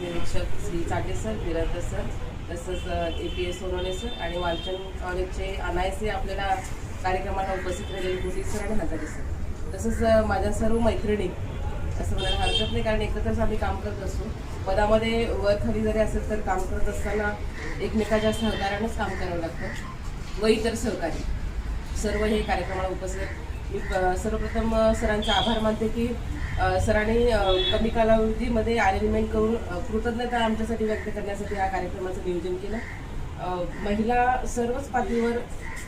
निरीक्षक Shri Chate sir Biradar sir तसंच A P S Sonawane sir आणि वालचंद कॉलेजचे अनायसे आपल्याला कार्यक्रमाला उपस्थित राहिलेले गुटी सर आणि हजारे सर. तसंच माझ्या सर्व मैत्रिणी असं म्हणायला हरकत नाही कारण एकत्रच आम्ही काम करत असतो पदामध्ये वर खाली जरी असेल तर काम करत असताना एकमेकाच्या सहकार्यानंच काम करावं लागतं. व इतर सहकारी सर्व हे कार्यक्रमाला उपस्थित मी सर्वप्रथम सरांचा आभार मानते की सरांनी कमी कालावधीमध्ये अरेंजमेंट करून कृतज्ञता आमच्यासाठी व्यक्त करण्यासाठी या कार्यक्रमाचं नियोजन केलं. महिला सर्वच पातळीवर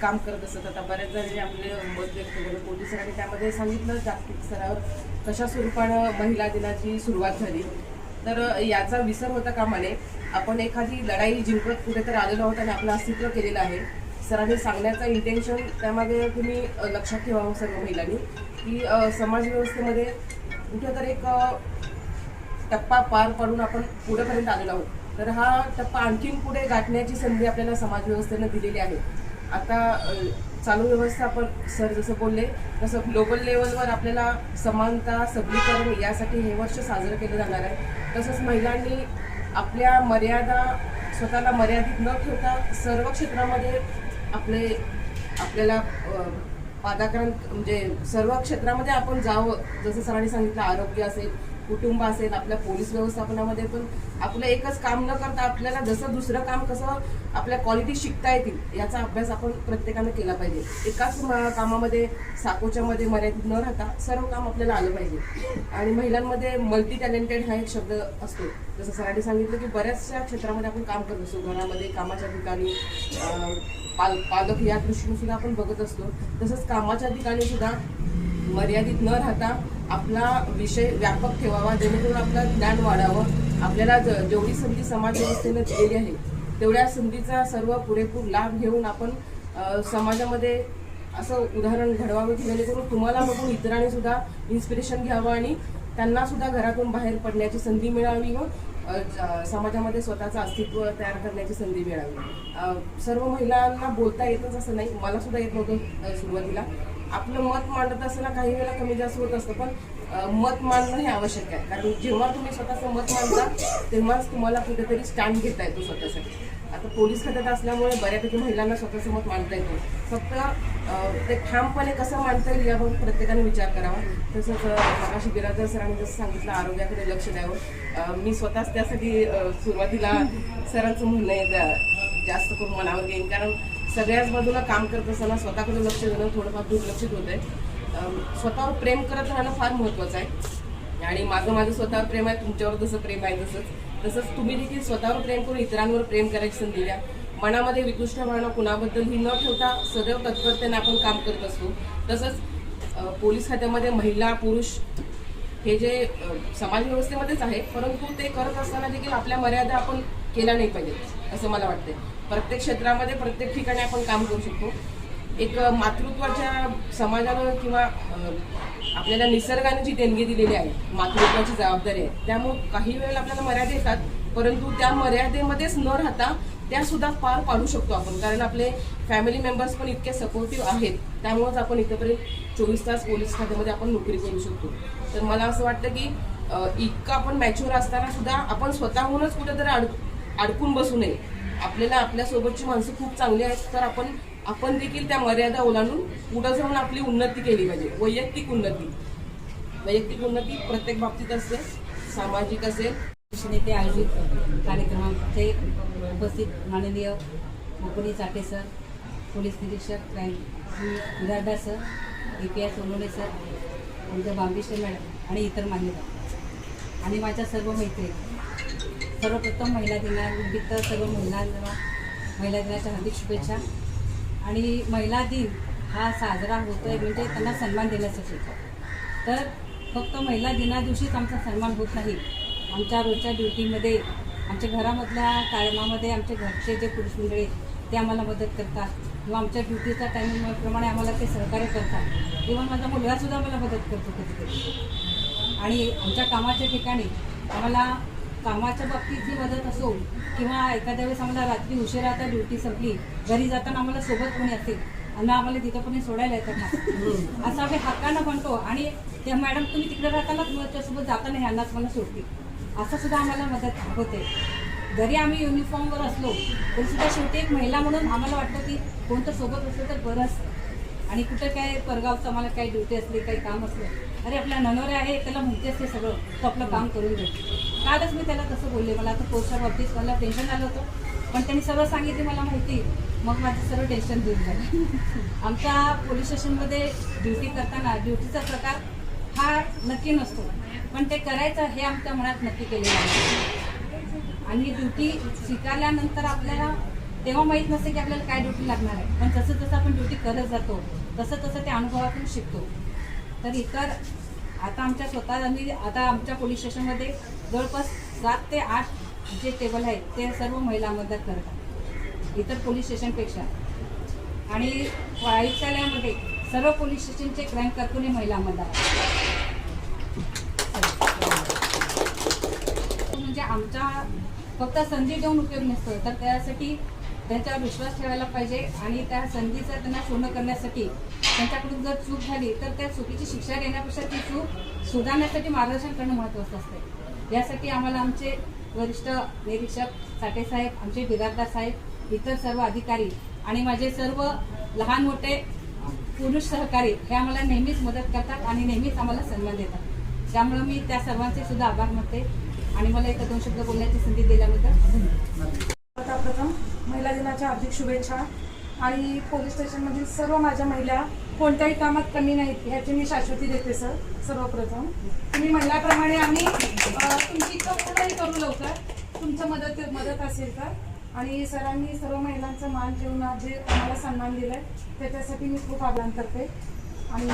काम करत असतात. आता बऱ्याच जणांनी आपले मत व्यक्त केलं. कोटी सरांनी त्यामध्ये सांगितलं जागतिक स्तरावर कशा स्वरूपानं महिला दिनाची सुरुवात झाली. तर याचा विसर होता कामाने. आपण एखादी लढाई जिंकत कुठेतरी आलेलो आहोत आणि आपलं अस्तित्व केलेलं आहे. सरांनी सांगण्याचं इंटेन्शन त्यामध्ये तुम्ही लक्षात ठेवावं हो सर्व महिलांनी की समाजव्यवस्थेमध्ये समाज व्यवस्थेमध्ये कुठेतरी एक टप्पा पार पडून आपण पुढेपर्यंत आलेलो आहोत. तर हा टप्पा आणखीन पुढे गाठण्याची संधी आपल्याला समाजव्यवस्थेनं दिलेली आहे. आता चालू व्यवस्था आपण सर जसं बोलले तसं ग्लोबल लेवलवर आपल्याला समानता सबलीकरण यासाठी हे वर्ष साजरं केलं जाणार आहे. तसंच महिलांनी आपल्या मर्यादा स्वतःला मर्यादित न ठेवता सर्व क्षेत्रामध्ये आपले आपल्याला पादाकरण पादाक्रांत म्हणजे सर्व क्षेत्रामध्ये आपण जावं. जसं सरांनी सांगितलं आरोग्य असेल कुटुंब असेल आपल्या पोलीस व्यवस्थापनामध्ये पण आपलं एकच काम न करता आपल्याला जसं दुसरं काम कसं आपल्या क्वालिटी शिकता येतील याचा अभ्यास आपण प्रत्येकानं केला पाहिजे. एकाच कामामध्ये साकोच्यामध्ये मर्यादित न राहता सर्व काम आपल्याला आलं पाहिजे. आणि महिलांमध्ये मल्टी टॅलेंटेड हा एक शब्द असतो. जसं सरांनी सांगितलं की बऱ्याचशा क्षेत्रामध्ये आपण काम करत असतो. घरामध्ये कामाच्या ठिकाणी पाल पालक या दृष्टीने सुद्धा आपण बघत असतो. तसंच कामाच्या ठिकाणी सुद्धा मर्यादित न राहता आपला विषय व्यापक ठेवावा जेणेकरून आपलं ज्ञान वाढावं. आपल्याला ज- जेवढी संधी समाज व्यवस्थेनं दिलेली आहे तेवढ्या संधीचा सर्व पुरेपूर लाभ घेऊन आपण समाजामध्ये असं उदाहरण घडवावं की जेणेकरून तुम्हाला बघून इतरांनी सुद्धा इन्स्पिरेशन घ्यावं आणि त्यांना सुद्धा घरातून बाहेर पडण्याची संधी मिळावी व समाजामध्ये स्वतःचं अस्तित्व तयार करण्याची संधी मिळावी. सर्व महिलांना बोलता येतच असं नाही मला सुद्धा येत नव्हतं सुरुवातीला. आपलं मत मांडत असताना काही वेळेला कमी जास्त होत असतं पण मत मांडणं हे आवश्यक आहे. कारण जेव्हा तुम्ही स्वतःचं मत मांडता तेव्हाच तुम्हाला कुठेतरी स्टँड घेता येतो स्वतःसाठी. आता पोलीस खात्यात असल्यामुळे बऱ्यापैकी महिलांना स्वतःचं मत मांडता येतो. फक्त ते ठामपणे कसं मांडता येईल याबाबत प्रत्येकाने विचार करावा. तसंच अ, बिराजदार सरांनी जसं सांगितलं आरोग्याकडे लक्ष द्यावं. मी स्वतःच त्यासाठी सुरुवातीला सरांचं म्हणणं आहे जास्त करून मनावर घेईन. कारण सगळ्याच बाजूला काम करत असताना स्वतःकडे लक्ष देणं थोडंफार दुर्लक्षित होत आहे स्वतःवर प्रेम करत राहणं फार महत्त्वाचं आहे. आणि माझं माझं स्वतःवर प्रेम आहे तुमच्यावर जसं प्रेम आहे तसंच. तसंच तुम्ही देखील स्वतःवर प्रेम करून इतरांवर प्रेम करायची संधी द्या. मनामध्ये विकृष्ट भावना कुणाबद्दल ही न ठेवता सदैव तत्परतेने आपण काम करत असतो. तसंच पोलीस खात्यामध्ये महिला पुरुष हे जे समाजव्यवस्थेमध्येच समाज व्यवस्थेमध्येच आहे परंतु ते करत असताना देखील आपल्या मर्यादा आपण केल्या नाही पाहिजेत असं मला वाटते प्रत्येक क्षेत्रामध्ये प्रत्येक ठिकाणी आपण काम करू शकतो. एक मातृत्वाच्या समाजानं किंवा आपल्याला निसर्गाने जी देणगी दिलेली आहे मातृत्वाची जबाबदारी आहे त्यामुळे काही वेळेला आपल्याला मर्यादा येतात परंतु त्या मर्यादेमध्येच न राहता त्या सुद्धा पार पाडू शकतो आपण. कारण आपले फॅमिली मेंबर्स पण इतके सपोर्टिव्ह आहेत. त्यामुळेच आपण इथंपर्यंत चोवीस तास पोलीस खात्यामध्ये आपण नोकरी करू शकतो. तर मला असं वाटतं की इतकं आपण मॅच्युअर असताना सुद्धा आपण स्वतःहूनच कुठेतरी अड अडकून बसू नये. आपल्याला आपल्यासोबतची माणसं खूप चांगली आहेत तर आपण आपण देखील त्या मर्यादा ओलांडून पुढं जाऊन आपली उन्नती केली पाहिजे. वैयक्तिक उन्नती. वैयक्तिक उन्नती प्रत्येक बाबतीत असते सामाजिक असेल. नेते आयोजित कार्यक्रमाचे उपस्थित माननीय मुकुनी चाटे सर पोलीस निरीक्षक crime विरारदार sir A P I Sonawane sir आमच्या बांबेश्वर मॅडम आणि इतर मान्यता आणि माझ्या सर्व मैत्रिणी. सर्वप्रथम महिला दिनानिमित्त सर्व महिलांना महिला दिनाच्या हार्दिक शुभेच्छा. आणि महिला दिन हा साजरा होतो आहे म्हणजे त्यांना सन्मान देण्यासाठी. तर फक्त महिला दिना दिवशीच आमचा सन्मान होत नाही. आमच्या रोजच्या ड्युटीमध्ये आमच्या घरामधल्या कायमामध्ये आमच्या घरचे जे पुरुष मंडळी ते आम्हाला मदत करतात. किंवा आमच्या ड्युटीच्या टायमिंगप्रमाणे आम्हाला ते सहकार्य करतात. इव्हन माझा मुलगासुद्धा मला मदत करतो कधी कधी आणि आमच्या कामाच्या ठिकाणी आम्हाला कामाच्या बाबतीत जी मदत असो किंवा एखाद्या वेळेस आम्हाला रात्री उशिरा आता ड्युटी संपली घरी जाताना आम्हाला सोबत कोणी असेल आणि आम्हाला तिथं कोणी सोडायला येतात ना. असं आम्ही हक्कानं म्हणतो आणि त्या मॅडम तुम्ही तिकडे राहताना तुमच्यासोबत जाताना ह्यांनाच मला सोडतील. असं सुद्धा आम्हाला मदत होते. जरी आम्ही युनिफॉर्मवर असलो तरी सुद्धा शेवटी एक महिला म्हणून आम्हाला वाटतं की कोणतं सोबत असलं तर बरं असतं. आणि कुठं काय परगावचं आम्हाला काही ड्युटी असली काही काम असलं अरे आपला ननवरे आहे त्याला माहिती असते सगळं तो आपलं काम करून देतो. कालच मी त्याला तसं बोलले मला आता पोस्टच्या बाबतीत मला टेन्शन आलं होतं. पण त्यांनी सर्व सांगितलं मला माहिती. मग माझं सर्व टेन्शन दूर झालं. आमच्या पोलीस स्टेशनमध्ये ड्युटी करताना ड्युटीचा प्रकार हा नक्की नसतो. पण ते करायचं हे आमच्या मनात नक्की केलेलं आहे. आणि ड्युटी स्वीकारल्यानंतर आपल्याला तेव्हा माहीत नसते की आपल्याला काय ड्युटी लागणार आहे. पण जसं जसं आपण ड्युटी करत जातो तसं तसं त्या अनुभवातून शिकतो. तर इतर आता आमच्या स्वतः आम्ही आता आमच्या पोलीस स्टेशनमध्ये जवळपास सात ते आठ जे टेबल आहेत ते सर्व महिला मदत करतात. इतर पोलीस स्टेशनपेक्षा आणि आयुक्तालयामध्ये सर्व पोलीस स्टेशनचे क्राईम करतो महिला मतदार म्हणजे आमच्या फक्त संधी देऊन उपयोग नसतो. तर त्यासाठी त्यांच्यावर विश्वास ठेवायला पाहिजे आणि त्या संधीचा त्यांना पूर्ण करण्यासाठी त्यांच्याकडून जर चूक झाली तर त्या चुकीची शिक्षा देण्यापेक्षा ती चूक सुधारण्यासाठी मार्गदर्शन करणं महत्त्वाचं असते. यासाठी आम्हाला आमचे वरिष्ठ निरीक्षक साठेसाहेब आमचे बिराजदार साहेब इतर सर्व अधिकारी आणि माझे सर्व लहान मोठे पुरुष सहकारी हे आम्हाला नेहमीच मदत करतात आणि नेहमीच आम्हाला सन्मान देतात. त्यामुळे मी त्या सर्वांचे सुद्धा आभार मानते. आणि मला एक दोन शब्द बोलण्याची संधी दिल्याबद्दल प्रथम महिला दिनाच्या हार्दिक शुभेच्छा. आणि पोलीस स्टेशनमधील सर्व माझ्या महिला कोणत्याही कामात कमी नाहीत ह्याची मी शाश्वती देते सर. सर्वप्रथम तुम्ही म्हणल्याप्रमाणे आम्ही तुमची इच्छा पूर्णही करू लवकर. तुमचं मदत मदत असेल तर. आणि सरांनी सर्व महिलांचं मान जेवणात जे आम्हाला सन्मान दिलाय त्याच्यासाठी मी खूप आभार करते आणि